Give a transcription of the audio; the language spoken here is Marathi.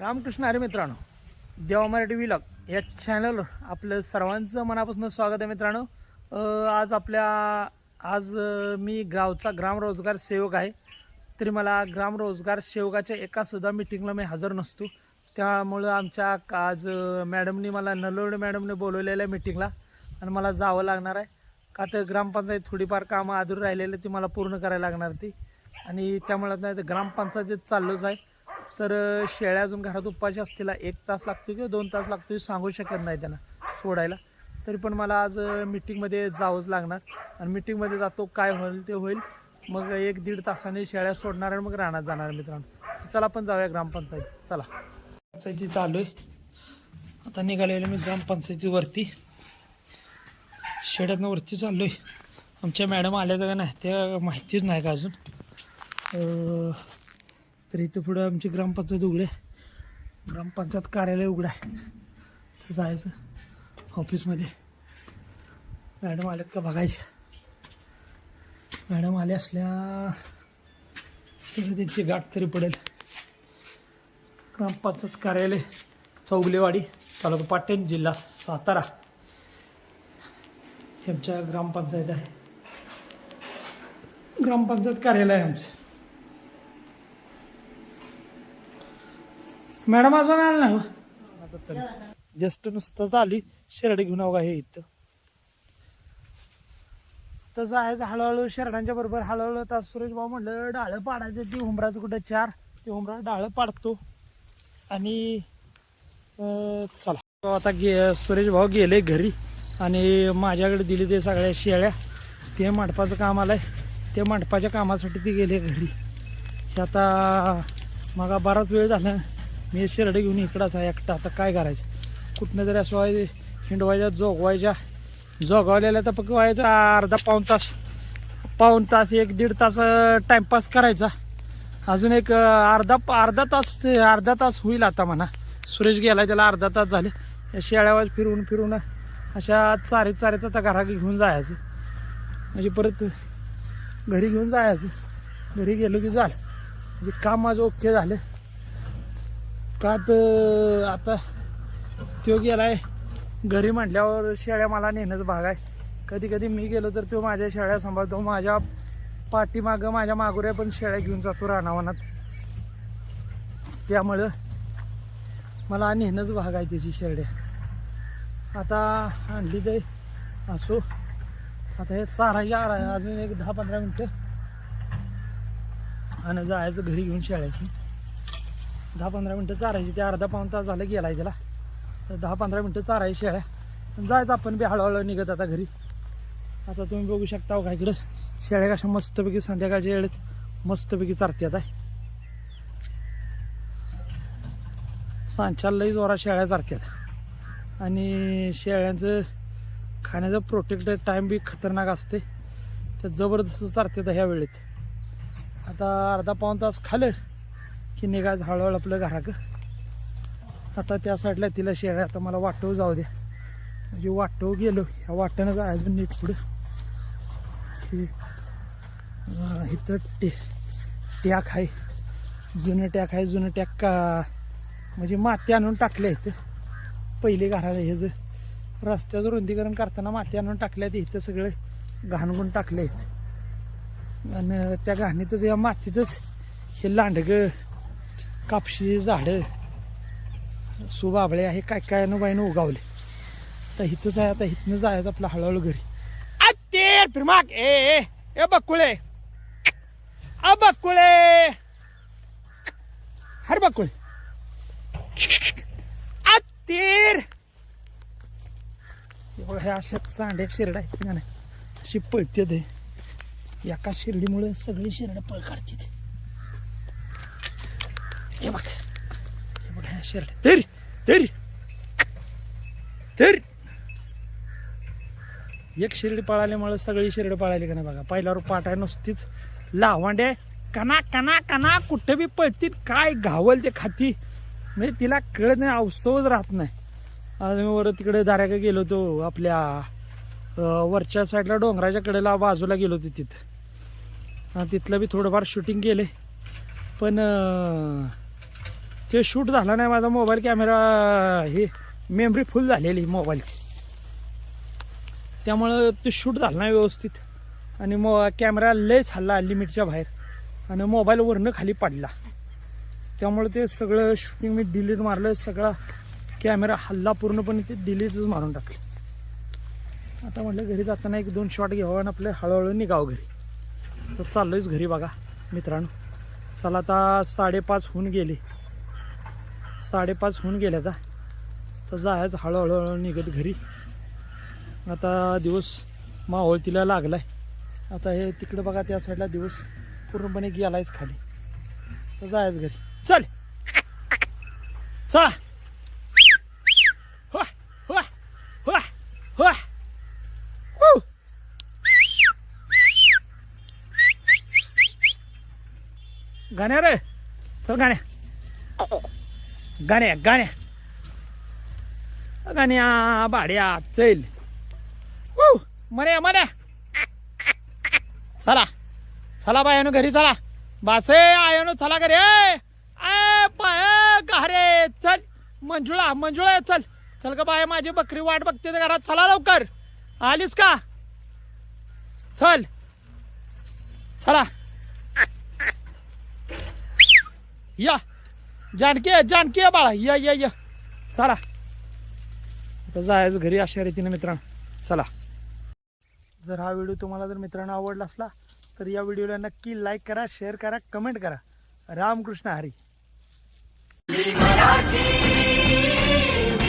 रामकृष्ण अरे मित्रांनो देवा मराठी विलॉग या चॅनलवर आपलं सर्वांचं मनापासून स्वागत आहे मित्रांनो. आज आपल्या आज मी गावचा ग्रामरोजगार सेवक आहे. तरी मला ग्रामरोजगार सेवकाच्या एका सुद्धा मिटिंगला मी हजर नसतो. त्यामुळं आमच्या आज मॅडमनी मला नलोड मॅडमने बोलवलेल्या आहे मिटिंगला आणि मला जावं लागणार आहे. का तर ग्रामपंचायत थोडीफार कामं अधूर राहिलेले ती मला पूर्ण करायला लागणार ती. आणि त्यामुळे नाही तर ग्रामपंचायतीत चाललोच आहे तर शेळ्या अजून घरात उपाशी असतील एक तास लागतो किंवा दोन तास लागतो सांगू शकत नाही त्यांना सोडायला. तरी पण मला आज मिटिंगमध्ये मीटिंगमध्ये जावंच लागणार. आणि मीटिंगमध्ये जातो काय होईल ते होईल. मग एक दीड तासाने शेळ्या सोडणार आणि मग राहण्यात जाणार मित्रांनो. चला पण जाऊया ग्रामपंचायत. चला. पंचायतीत आहे आता निघालेलो मी ग्रामपंचायतीवरती. शेड्यातनं वरती चाललो आहे आमच्या मॅडम आल्या का नाही त्या माहितीच नाही का अजून? तर इथं पुढं आमची ग्रामपंचायत उघडे ग्रामपंचायत कार्यालय उघडं आहे. तर जायचं ऑफिसमध्ये. मॅडम आल्यात का बघायच्या मॅडम आल्या असल्या तरी त्यांची गाठ तरी पडेल. ग्रामपंचायत कार्यालय चौगलेवाडी तालुका पाटण जिल्हा सातारा. आमच्या ग्रामपंचायत आहे. ग्रामपंचायत कार्यालय आहे आमचं. मॅडम अजून आल ना जस्ट नुसतं झाली. शेरड घेऊन अवघा हे इथं? तसं आहे हळूहळू शेरडांच्या बरोबर हळूहळू आता सुरेश भाऊ म्हटलं डाळं पाडायचं ती उमराचं कुठं चार? ते हुंबरा डाळं पाडतो. आणि चला. आता गे सुरेश भाऊ गेले घरी आणि माझ्याकडे दिली ते सगळ्या शेळ्या. ते मंडपाचं काम आलंय. ते मंडपाच्या कामासाठी ते गेले घरी. आता मग बराच वेळ झाला. मी शेरडं घेऊन इकडंच आहे एकटा आता काय करायचं? कुठनं जरी असं व्हाय हिंडवायच्या जोगवायच्या जोगवलेल्या तर पक्क व्हायचं अर्धा पाऊण तास पाऊण तास एक दीड तास टाइमपास करायचा. अजून एक अर्धा अर्धा तास अर्धा तास होईल आता म्हणा. सुरेश गेला त्याला अर्धा तास झाले. या शेळ्यावर फिरून फिरून अशा चारीत चारीत आता घरा घेऊन जायचं. म्हणजे परत घरी घेऊन जायचं. घरी गेलो की झालं. म्हणजे काम माझं ओके झालं. का तर आता तो गेलाय. घरी म्हटल्यावर शेळ्या मला नेणंच भाग आहे. कधी कधी मी गेलो तर तो माझ्या शेळ्या सांभाळतो. माझ्या पाठीमागं माझ्या मागुऱ्या पण शेळ्या घेऊन जातो रानावनात. त्यामुळं मला नेणंच भाग आहे त्याची शेळ्या. आता आणली ते असो. आता हे चारा आर आहे अजून एक दहा पंधरा मिनटं. आणि जायचं घरी घेऊन शेळ्याची. दहा पंधरा मिनटं चारायची ते अर्धा पाऊण तास झालं गेलाय त्याला. तर दहा पंधरा मिनटं चारायची शेळ्या जायचं आपण बी हळूहळू निघत आता घरी. आता तुम्ही बघू शकता का इकडं? शेळ्या कशा मस्तपैकी संध्याकाळच्या वेळेत मस्तपैकी चारत्यात आहे. सांच्याला लई शेळ्या चारत्यात. आणि शेळ्यांचं खाण्याचं प्रोटेक्ट टाईम बी खतरनाक असते. तर जबरदस्त चारतात ह्या वेळेत. आता अर्धा पाऊण तास खाल्लं की निघायचं हळूहळू आपलं घराक. आता त्या साईडला तिला शेळ्या आता मला वाटव जाऊ द्या. म्हणजे वाटव गेलो. ह्या वाटणं जायचं नीट पुढं. की इथं टे टॅक आहे. जुनं टॅक आहे जुनं टॅक का म्हणजे माती आणून टाकल्या इथं. पहिले घराला हे जे रस्त्याचं रुंदीकरण करताना माती आणून टाकल्या ते इथं सगळे घाणगुण टाकले आहेत आणि त्या घाणीतच या मातीतच हे लांडगं कापशी झाडं सुबाबळे आहे काय काय न बाईनं उगावले. तर इथंच आहे आता हिथनं जायचं आपलं हळूहळू घरी. आ, ते फिरमाक ए ए ए बकुळे. अ बकुळे. हर बकुळे. आ तीर. एवढं हे अशा चांड्या शिरडा आहेत का नाही? अशी पळते ते एका शिर्डीमुळे सगळी शिरडं पळ काढतात हे बघ हे बघ ह्या शिरड्या तरी तरी तरी एक शिर्डी पळाल्यामुळे सगळी शिर्डी पळाली का नाही बघा पहिल्यावर पाठ आहे नुसतीच लावांडे कना कना कना कुठं बी पळतील काय घावल ते खाती म्हणजे तिला कळत नाही अवसवच राहत नाही आज मी वर तिकडे दाऱ्याकडे गेलो होतो आपल्या वरच्या साईडला डोंगराच्या कडेला बाजूला गेलो होतो तिथं तिथलं बी थोडंफार शूटिंग केले पण ते शूट झाला नाही माझा मोबाईल कॅमेरा हे मेमरी फुल झालेली मोबाईलची. त्यामुळं ते शूट झालं नाही व्यवस्थित. आणि मो कॅमेरा लयच हल्ला लिमिटच्या बाहेर. आणि मोबाईल वरनं खाली पडला. त्यामुळे ते सगळं शूटिंग मी डिलीट मारलं सगळा कॅमेरा हल्ला पूर्णपणे ते डिलीटच मारून टाकले. आता म्हटलं घरी जाताना एक दोन शॉट घ्यावं आणि आपलं हळूहळू निघावं घरी. तर चाललोयच घरी बघा मित्रांनो. चला आता साडेपाच होऊन गेले. साडेपाच होऊन गेले आता. तर जायचं हळूहळूहळू निघत घरी. आता दिवस मावळतीला लागलाय. आता हे तिकडं बघा त्या साईडला दिवस पूर्णपणे गेलायच खाली. तर जायचं घरी. चल! चला! हुआ, गाण्या रे! चल गाण्या. गाण्या गाण्या. गाण्या भाड्या चल. मर्या मर्या चला. चला बायानो घरी चला. बासे आयानो चला घरी. आय पाय घरे चल. मंजुळा मंजुळा चल. चल का बाय माझी बकरी वाट बघते घरात चला लवकर. आलीस का? चल. चला. या. जानकी आहे, जानकी आहे बाळा. या या या. चला. आता जायचं घरी अशा रीतीने मित्रांनो. चला. जर हा व्हिडिओ तुम्हाला जर मित्रांनो आवडला असला तर या व्हिडिओला नक्की लाईक करा शेअर करा कमेंट करा. रामकृष्ण हरी. मराठी.